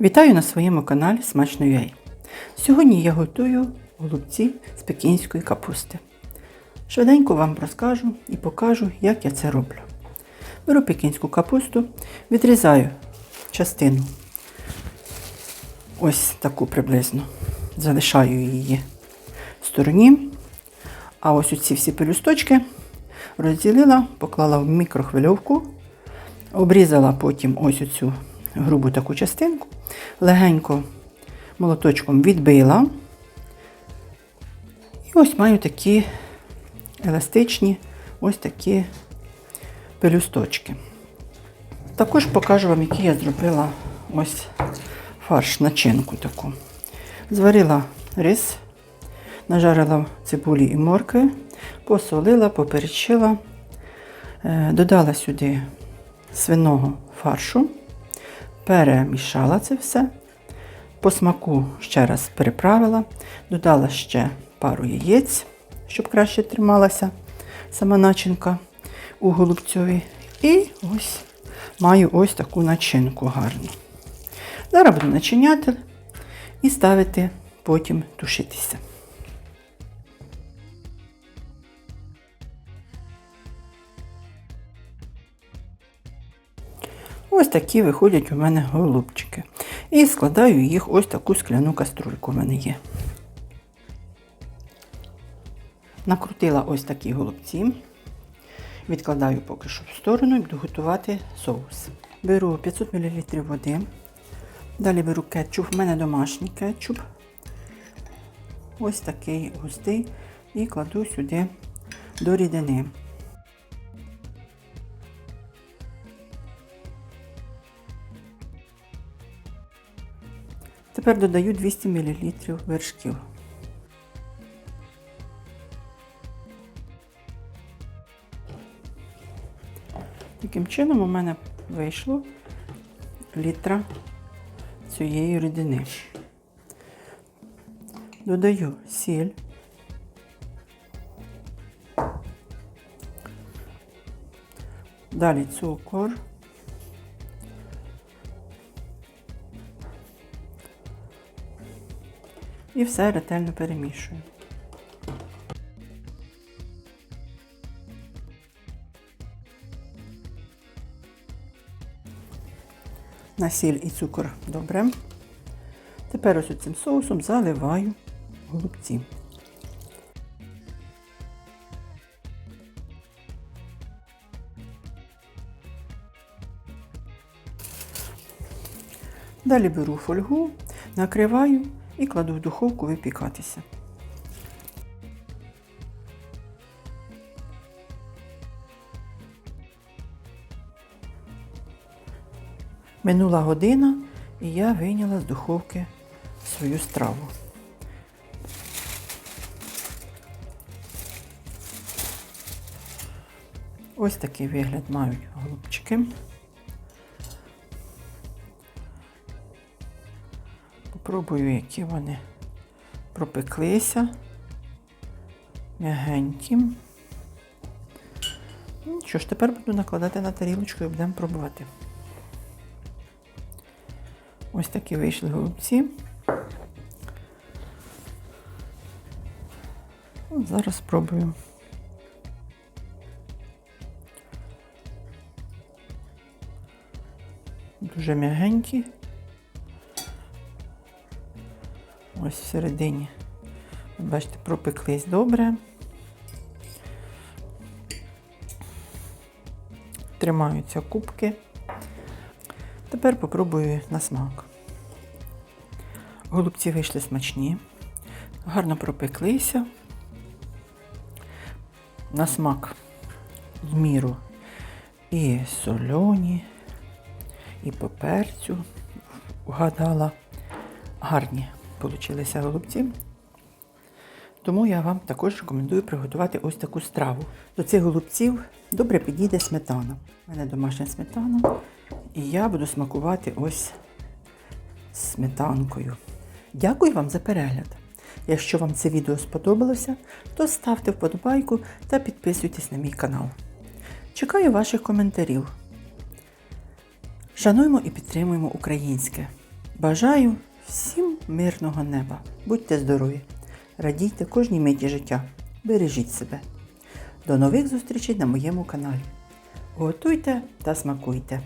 Вітаю на своєму каналі Смачно Юей. Сьогодні я готую голубці з пекінської капусти. Швиденько вам розкажу і покажу, як я це роблю. Беру пекінську капусту, відрізаю частину, ось таку приблизно, залишаю її в стороні. А ось оці всі пелюсточки розділила, поклала в мікрохвильовку, обрізала потім ось оцю грубу таку частинку, легенько молоточком відбила. І ось маю такі еластичні, ось такі пелюсточки. Також покажу вам, який я зробила ось фарш, начинку таку. Зварила рис, нажарила цибулі і моркви, посолила, поперчила, е, додала сюди свиного фаршу, перемішала це все. По смаку ще раз переправила, додала ще пару яєць, щоб краще трималася сама начинка у голубцьові. І ось маю ось таку начинку гарну. Зараз буду начиняти і ставити потім тушитися. Ось такі виходять у мене голубчики. І складаю їх ось таку скляну каструльку у мене є. Накрутила ось такі голубці. Відкладаю поки що в сторону і буду готувати соус. Беру 500 мл води. Далі беру кетчуп, у мене домашній кетчуп. Ось такий густий. І кладу сюди до рідини. Тепер додаю 200 мл вершків. Таким чином у мене вийшло літра цієї рідини. Додаю сіль. Далі цукор. І все ретельно перемішую. На сіль і цукор добре. Тепер ось цим соусом заливаю голубці. Далі беру фольгу, накриваю і кладу в духовку випікатися. Минула година, і я вийняла з духовки свою страву. Ось такий вигляд мають голубчики. Попробую, які вони пропеклися. М'ягенькі. Ну, Що ж, тепер буду накладати на тарілочку і будемо пробувати. Ось такі вийшли голубці. Зараз спробую. Дуже м'ягенькі. Ось всередині. Бачите, пропеклись добре. Тримаються кубки. Тепер попробую на смак. Голубці вийшли смачні, гарно пропеклися. На смак в міру і сольоні, і по перцю вгадала. Гарні получилися голубці. Тому я вам також рекомендую приготувати ось таку страву. До цих голубців добре підійде сметана. У мене домашня сметана. І я буду смакувати ось сметанкою. Дякую вам за перегляд. Якщо вам це відео сподобалося, то ставте вподобайку та підписуйтесь на мій канал. Чекаю ваших коментарів. Шануємо і підтримуємо українське. Бажаю всім мирного неба. Будьте здорові, радійте кожній миті життя, бережіть себе. До нових зустрічей на моєму каналі. Готуйте та смакуйте!